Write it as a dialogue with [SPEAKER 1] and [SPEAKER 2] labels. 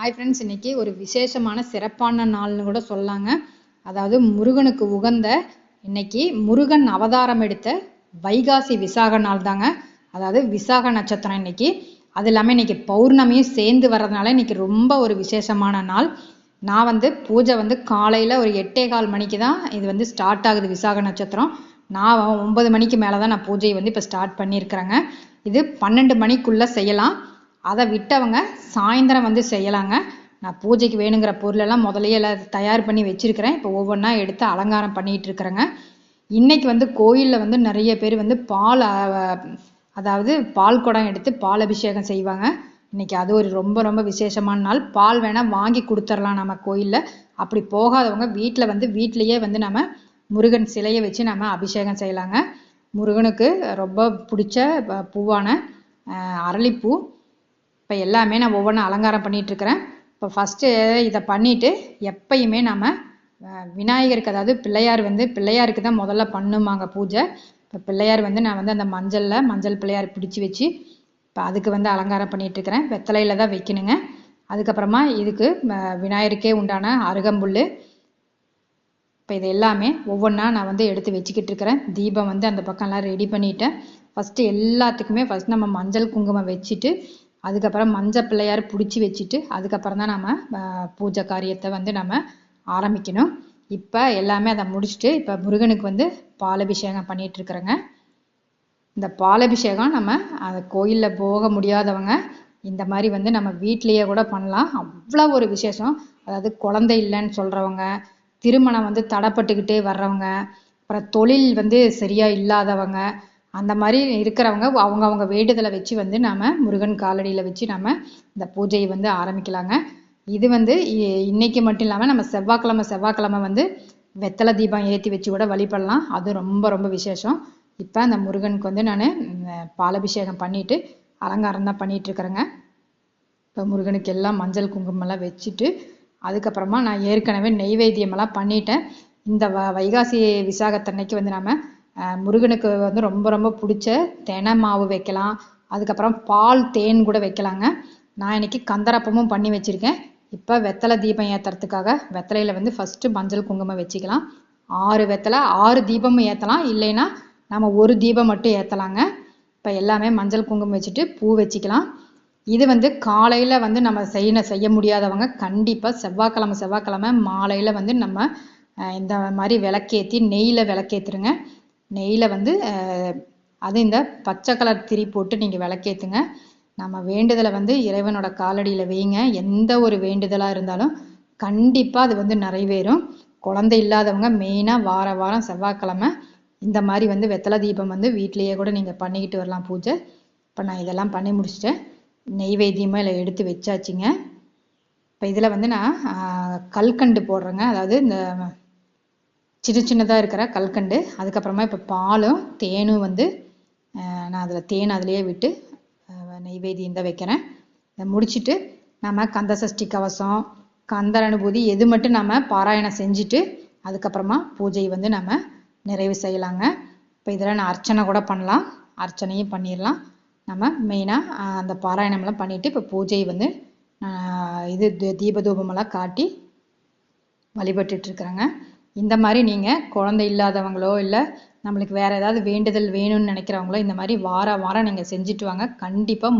[SPEAKER 1] Hi friends இன்னைக்கு ஒரு விசேஷமான சிறப்பான நாள்னு கூட சொல்லாங்க. அதாவது முருகனுக்கு உகந்த இன்னைக்கு முருகன் அவதாரம் எடுத்த வைகாசி விசாக நாள் தாங்க. அதாவது விசாக நட்சத்திரம் இன்னைக்கு. அது இல்லாமல் இன்னைக்கு பௌர்ணமியும் சேர்ந்து வர்றதுனால இன்னைக்கு ரொம்ப ஒரு விசேஷமான நாள். நான் வந்து பூஜை வந்து காலையில் ஒரு எட்டே கால் மணிக்கு தான் இது வந்து ஸ்டார்ட் ஆகுது விசாக நட்சத்திரம். நான் ஒன்பது மணிக்கு மேலே தான் நான் பூஜையை வந்து இப்போ ஸ்டார்ட் பண்ணியிருக்கிறேங்க. இது பன்னெண்டு மணிக்குள்ளே செய்யலாம். அதை விட்டவங்க சாயந்தரம் வந்து செய்யலாங்க. நான் பூஜைக்கு வேணுங்கிற பொருளெல்லாம் முதலையே எல்லாம் தயார் பண்ணி வச்சிருக்கிறேன். இப்போ ஒவ்வொன்றா எடுத்து அலங்காரம் பண்ணிட்டு இருக்கிறேங்க. இன்னைக்கு வந்து கோயிலில் வந்து நிறைய பேர் வந்து பால் அதாவது பால் குடம் எடுத்து பால் அபிஷேகம் செய்வாங்க. இன்னைக்கு அது ஒரு ரொம்ப ரொம்ப விசேஷமான நாள். பால் வேணால் வாங்கி கொடுத்துர்லாம் நம்ம கோயிலில். அப்படி போகாதவங்க வீட்டில் வந்து வீட்டிலையே வந்து நம்ம முருகன் சிலையை வச்சு நம்ம அபிஷேகம் செய்யலாங்க. முருகனுக்கு ரொம்ப பிடிச்ச பூவான அரளிப்பூ இப்போ எல்லாமே நான் ஒவ்வொன்றும் அலங்காரம் பண்ணிட்டு இருக்கிறேன் இப்போ ஃபஸ்ட்டு இதை பண்ணிட்டு எப்பயுமே நம்ம விநாயகருக்கு அதாவது பிள்ளையார் வந்து பிள்ளையாருக்கு தான் முதல்ல பண்ணுமாங்க பூஜை. இப்போ பிள்ளையார் வந்து நான் வந்து அந்த மஞ்சளில் மஞ்சள் பிள்ளையார் பிடிச்சி வச்சு இப்போ அதுக்கு வந்து அலங்காரம் பண்ணிட்டு இருக்கிறேன் வெத்தலையில தான் வைக்கணுங்க. அதுக்கப்புறமா இதுக்கு விநாயகருக்கே உண்டான அருகம்புல் இப்போ இது எல்லாமே ஒவ்வொன்றா நான் வந்து எடுத்து வச்சுக்கிட்டு இருக்கிறேன் தீபம் வந்து அந்த பக்கம்லாம் ரெடி பண்ணிட்டேன். ஃபஸ்ட்டு எல்லாத்துக்குமே ஃபஸ்ட் நம்ம மஞ்சள் குங்குமம் வச்சுட்டு அதுக்கப்புறம் மஞ்சள் பிள்ளையார் பிடிச்சி வச்சுட்டு அதுக்கப்புறம் தான் நம்ம பூஜை காரியத்தை வந்து நம்ம ஆரம்பிக்கணும். இப்போ எல்லாமே அதை முடிச்சுட்டு இப்போ முருகனுக்கு வந்து பாலபிஷேகம் பண்ணிட்டு இருக்கிறேங்க. இந்த பாலபிஷேகம் நம்ம அந்த கோயிலில் போக முடியாதவங்க இந்த மாதிரி வந்து நம்ம வீட்லேயே கூட பண்ணலாம். அவ்வளோ ஒரு விசேஷம். அதாவது குழந்தை இல்லைன்னு சொல்கிறவங்க திருமணம் வந்து தடைப்பட்டுக்கிட்டே வர்றவங்க அப்புறம் தொழில் வந்து சரியாக இல்லாதவங்க அந்த மாதிரி இருக்கிறவங்க அவங்க அவங்க வேண்டுதலை வச்சு வந்து நாம முருகன் காலடியில் வச்சு நம்ம இந்த பூஜையை வந்து ஆரம்பிக்கலாங்க. இது வந்து இ- இன்னைக்கு மட்டும் இல்லாமல் நம்ம செவ்வாய்க்கிழமை செவ்வாய்க்கிழமை வந்து வெத்தலை தீபம் ஏற்றி வச்சு கூட வழிபடலாம். அது ரொம்ப ரொம்ப விசேஷம். இப்போ அந்த முருகனுக்கு வந்து நான் பாலபிஷேகம் பண்ணிட்டு அலங்காரம் தான் பண்ணிட்டு இருக்கிறேங்க. இப்போ முருகனுக்கு எல்லாம் மஞ்சள் குங்குமம்லாம் வச்சுட்டு அதுக்கப்புறமா நான் ஏற்கனவே நெய்வேத்தியமெல்லாம் பண்ணிட்டேன். இந்த வ வைகாசி விசாகத்தன்னைக்கு வந்து நாம முருகனுக்கு வந்து ரொம்ப ரொம்ப பிடிச்ச தெனை மாவு வைக்கலாம். அதுக்கப்புறம் பால் தேன் கூட வைக்கலாங்க. நான் இன்னைக்கு கந்தரப்பமும் பண்ணி வச்சுருக்கேன். இப்போ வெத்தலை தீபம் ஏற்றுறதுக்காக வெத்தலையில் வந்து ஃபஸ்ட்டு மஞ்சள் குங்குமம் வச்சுக்கலாம். ஆறு வெத்தலை ஆறு தீபமும் ஏற்றலாம் இல்லைன்னா நம்ம ஒரு தீபம் மட்டும் ஏற்றலாங்க இப்போ எல்லாமே மஞ்சள் குங்குமம் வச்சுட்டு பூ வச்சுக்கலாம். இது வந்து காலையில் வந்து நம்ம செய்ய செய்ய முடியாதவங்க கண்டிப்பாக செவ்வாய்க்கிழமை செவ்வாய்க்கிழமை மாலையில் வந்து நம்ம இந்த மாதிரி விளக்கேத்தி நெய்யில் விளக்கேத்துருங்க. நெய்யில் வந்து அது இந்த பச்சை கலர் திரி போட்டு நீங்கள் விளக்கேத்துங்க. நம்ம வேண்டுதலை வந்து இறைவனோட காலடியில் வைங்க. எந்த ஒரு வேண்டுதலாக இருந்தாலும் கண்டிப்பாக அது வந்து நிறைவேறும். குழந்தை இல்லாதவங்க மெயினாக வார வாரம் செவ்வாய்க்கிழமை இந்த மாதிரி வந்து வெத்தலை தீபம் வந்து வீட்டிலேயே கூட நீங்கள் பண்ணிக்கிட்டு வரலாம் பூஜை. இப்போ நான் இதெல்லாம் பண்ணி முடிச்சிட்டேன். நெய்வேத்தியமாக இல்லை எடுத்து வச்சாச்சுங்க. இப்போ இதில் வந்து நான் கல்கண்டு போடுறேங்க. அதாவது இந்த சின்ன சின்னதாக இருக்கிற கல்கண்டு அதுக்கப்புறமா இப்போ பாலும் தேனும் வந்து நான் அதில் தேன் அதிலேயே விட்டு நெய்வேதியம் தான் வைக்கிறேன். இதை முடிச்சுட்டு நம்ம கந்த சஷ்டி கவசம் கந்தர் அனுபூதி எது மட்டும் நம்ம பாராயணம் செஞ்சுட்டு அதுக்கப்புறமா பூஜை வந்து நம்ம நிறைவு செய்யலாங்க. இப்போ இதில் நான் அர்ச்சனை கூட பண்ணலாம். அர்ச்சனையும் பண்ணிடலாம். நம்ம மெயினாக அந்த பாராயணம்லாம் பண்ணிவிட்டு இப்போ பூஜை வந்து இது தீபதூபமெல்லாம் காட்டி வழிபட்டுட்டு இருக்கிறேங்க. இந்த மாதிரி நீங்கள் குழந்தை இல்லாதவங்களோ இல்லை நம்மளுக்கு வேறு ஏதாவது வேண்டுதல் வேணும்னு நினைக்கிறவங்களோ இந்த மாதிரி வார வாரம் நீங்கள் செஞ்சுட்டு வாங்க. கண்டிப்பாக